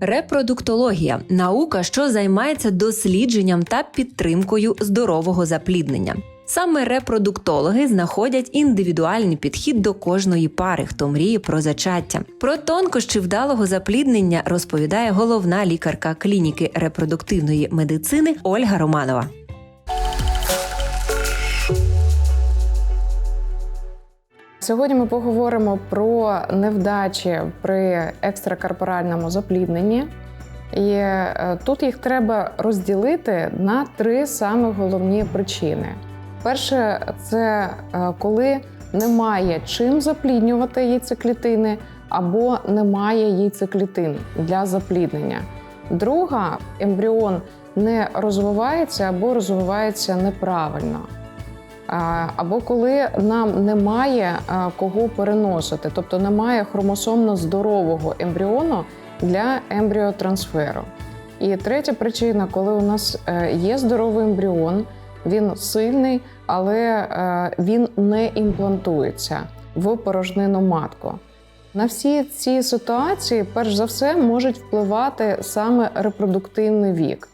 Репродуктологія наука, що займається дослідженням та підтримкою здорового запліднення. Саме репродуктологи знаходять індивідуальний підхід до кожної пари, хто мріє про зачаття. Про тонкощі вдалого запліднення розповідає головна лікарка клініки репродуктивної медицини Ольга Романова. Сьогодні ми поговоримо про невдачі при екстракарпоральному заплідненні. І е, тут їх треба розділити на три саме головні причини. Перше, це е, коли немає чим запліднювати яйцеклітини або немає яйцеклітин для запліднення. Друга ембріон не розвивається або розвивається неправильно. Або коли нам немає кого переносити, тобто немає хромосомно здорового ембріону для ембріотрансферу. І третя причина, коли у нас е, є здоровий ембріон, він сильний, але е, він не імплантується в порожнину матку. На всі ці ситуації, перш за все, можуть впливати саме репродуктивний вік.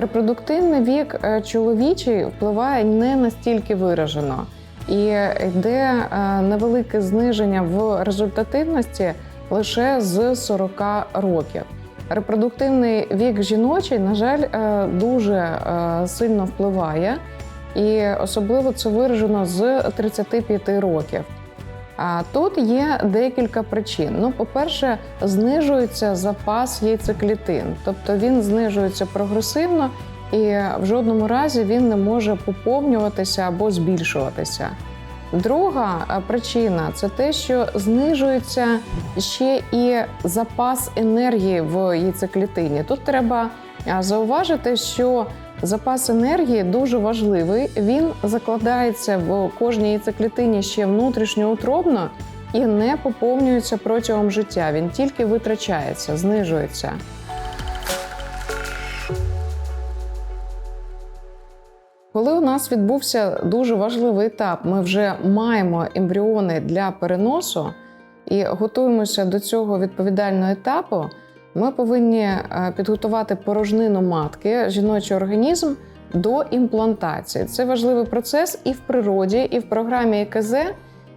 Репродуктивний вік е, чоловічий впливає не настільки виражено, і йде е, невелике зниження в результативності лише з 40 років. Репродуктивний вік жіночий, на жаль, е, дуже сильно впливає, і особливо це виражено з 35 років. Тут є декілька причин. Ну, по-перше, знижується запас яйцеклітин, тобто він знижується прогресивно і в жодному разі він не може поповнюватися або збільшуватися. Друга причина це те, що знижується ще і запас енергії в яйцеклітині. Тут треба зауважити, що Запас енергії дуже важливий. Він закладається в кожній яйцеклітині ще внутрішньоутробно і не поповнюється протягом життя. Він тільки витрачається, знижується. Коли у нас відбувся дуже важливий етап, ми вже маємо ембріони для переносу і готуємося до цього відповідального етапу. Ми повинні е, підготувати порожнину матки, жіночий організм до імплантації. Це важливий процес і в природі, і в програмі ЕКЗ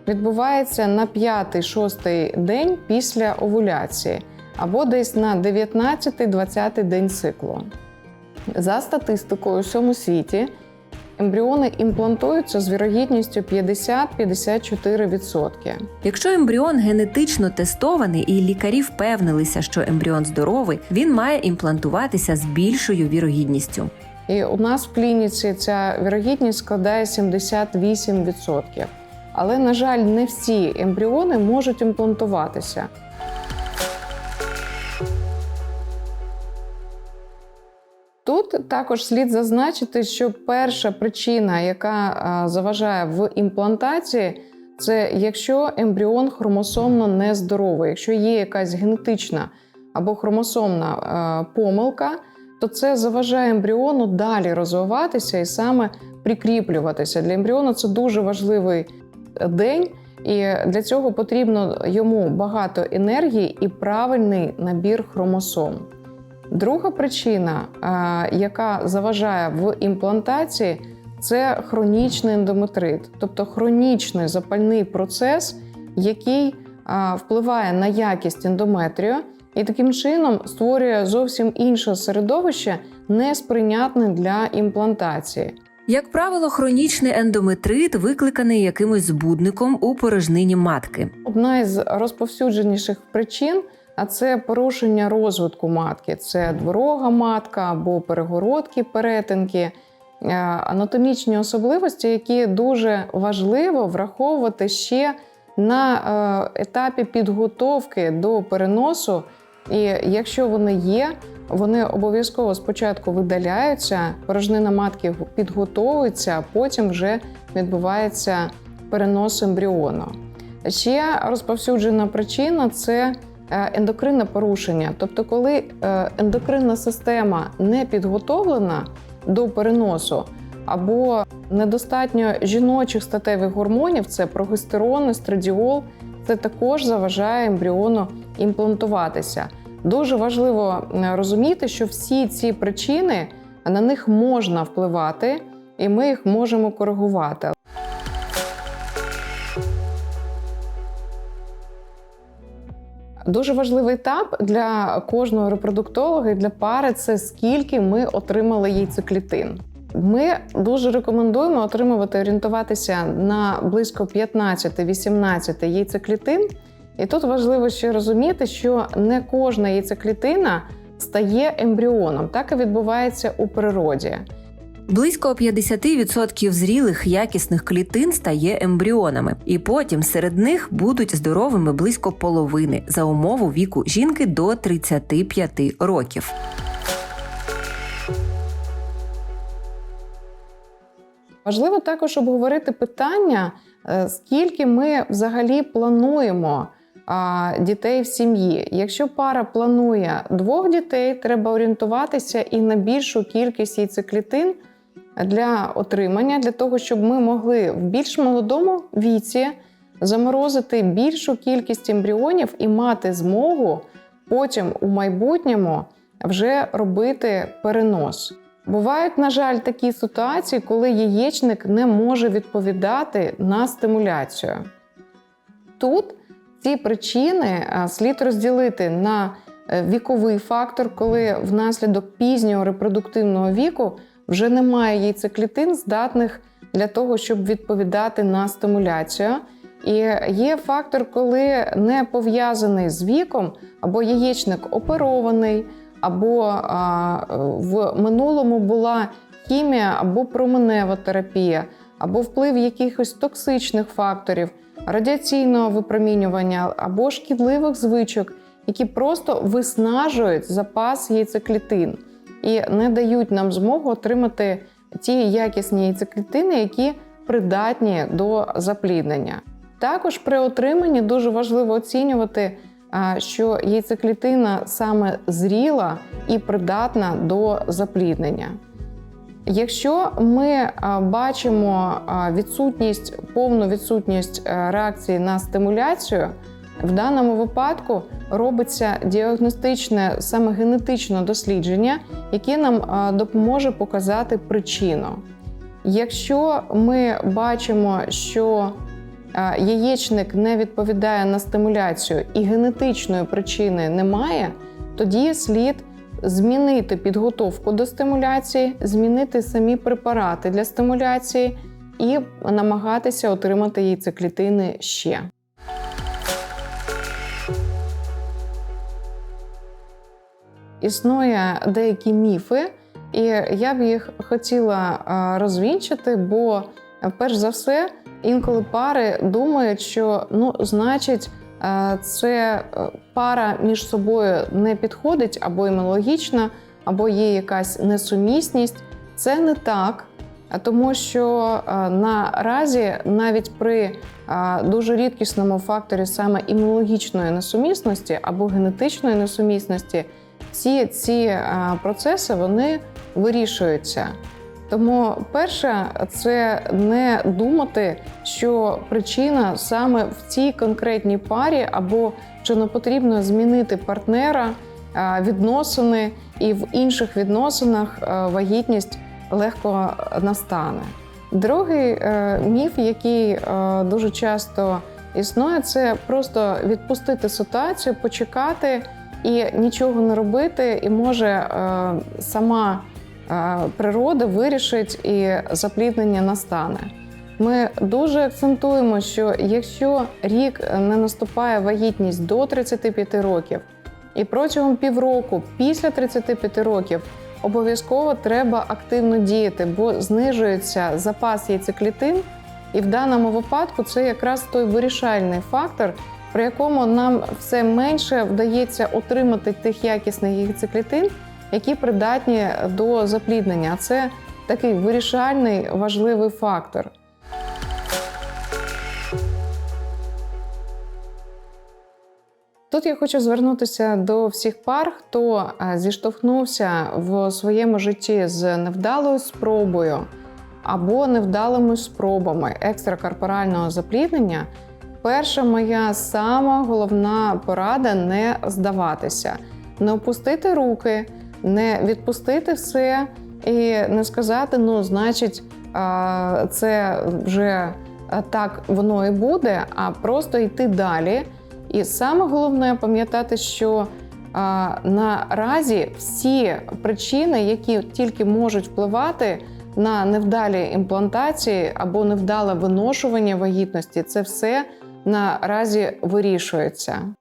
відбувається на 5-6 день після овуляції або десь на 19-20 день циклу. За статистикою у всьому світі ембріони імплантуються з вірогідністю 50-54%. Якщо ембріон генетично тестований і лікарі впевнилися, що ембріон здоровий, він має імплантуватися з більшою вірогідністю. І у нас в клініці ця вірогідність складає 78%. Але, на жаль, не всі ембріони можуть імплантуватися. Також слід зазначити, що перша причина, яка заважає в імплантації, це якщо ембріон хромосомно нездоровий, якщо є якась генетична або хромосомна помилка, то це заважає ембріону далі розвиватися і саме прикріплюватися. Для ембріону це дуже важливий день, і для цього потрібно йому багато енергії і правильний набір хромосом. Друга причина, яка заважає в імплантації, це хронічний ендометрит, тобто хронічний запальний процес, який впливає на якість ендометрію і таким чином створює зовсім інше середовище, несприйнятне для імплантації. Як правило, хронічний ендометрит викликаний якимось збудником у порожнині матки. Одна із розповсюдженіших причин а це порушення розвитку матки, це дворога матка або перегородки, перетинки, е, анатомічні особливості, які дуже важливо враховувати ще на е, етапі підготовки до переносу. І якщо вони є, вони обов'язково спочатку видаляються, порожнина матки підготовується, а потім вже відбувається перенос ембріону. Ще розповсюджена причина це ендокринне порушення. Тобто, коли е, ендокринна система не підготовлена до переносу, або недостатньо жіночих статевих гормонів, це прогестерон, естрадіол, це також заважає ембріону імплантуватися. Дуже важливо е, розуміти, що всі ці причини на них можна впливати, і ми їх можемо коригувати. Дуже важливий етап для кожного репродуктолога і для пари це скільки ми отримали яйцеклітин. Ми дуже рекомендуємо отримувати орієнтуватися на близько 15-18 яйцеклітин. І тут важливо ще розуміти, що не кожна яйцеклітина стає ембріоном. Так і відбувається у природі. Близько 50% зрілих якісних клітин стає ембріонами, і потім серед них будуть здоровими близько половини за умову віку жінки до 35 років. Важливо також обговорити питання, е, скільки ми взагалі плануємо дітей в сім'ї. Якщо пара планує двох дітей, треба орієнтуватися і на більшу кількість яйцеклітин для отримання, для того, щоб ми могли в більш молодому віці заморозити більшу кількість ембріонів і мати змогу потім у майбутньому вже робити перенос. Бувають, на жаль, такі ситуації, коли яєчник не може відповідати на стимуляцію. Тут ці причини слід розділити на е, віковий фактор, коли внаслідок пізнього репродуктивного віку вже немає яйцеклітин, здатних для того, щоб відповідати на стимуляцію. І є фактор, коли не пов'язаний з віком, або яєчник оперований, або а, в минулому була хімія або променева терапія, або вплив якихось токсичних факторів, радіаційного випромінювання або шкідливих звичок, які просто виснажують запас яйцеклітин і не дають нам змогу отримати ті якісні яйцеклітини, які придатні до запліднення. Також при отриманні дуже важливо оцінювати, що яйцеклітина саме зріла і придатна до запліднення. Якщо ми бачимо відсутність, повну відсутність реакції на стимуляцію, в даному випадку робиться діагностичне саме генетичне дослідження, яке нам допоможе показати причину. Якщо ми бачимо, що яєчник не відповідає на стимуляцію і генетичної причини немає, тоді слід змінити підготовку до стимуляції, змінити самі препарати для стимуляції і намагатися отримати яйцеклітини ще. Існує деякі міфи, і я б їх хотіла а, розвінчити, бо перш за все, інколи пари думають, що ну, значить, е, це е, пара між собою не підходить, або імунологічна, або є якась несумісність. Це не так, тому що е, наразі навіть при е, дуже рідкісному факторі саме імунологічної несумісності або генетичної несумісності, всі ці е, процеси вони вирішуються. Тому перше, це не думати, що причина саме в цій конкретній парі, або чи не потрібно змінити партнера, е, відносини, і в інших відносинах е, вагітність легко настане. Другий міф, який дуже часто існує, це просто відпустити ситуацію, почекати і нічого не робити, і може е, сама е, природа вирішить і запліднення настане. Ми дуже акцентуємо, що якщо рік не наступає вагітність до 35 років, і протягом півроку після 35 років обов'язково треба активно діяти, бо знижується запас яйцеклітин, і в даному випадку це якраз той вирішальний фактор, при якому нам все менше вдається отримати тих якісних яйцеклітин, які придатні до запліднення. Це такий вирішальний важливий фактор. Тут я хочу звернутися до всіх пар, хто е, зіштовхнувся в своєму житті з невдалою спробою або невдалими спробами екстракорпорального запліднення. Перша моя сама головна порада не здаватися. не опустити руки, не відпустити все і не сказати, ну, значить, це вже так воно і буде, а просто йти далі. І саме головне пам'ятати, що наразі всі причини, які тільки можуть впливати на невдалі імплантації або невдале виношування вагітності, це все наразі вирішується.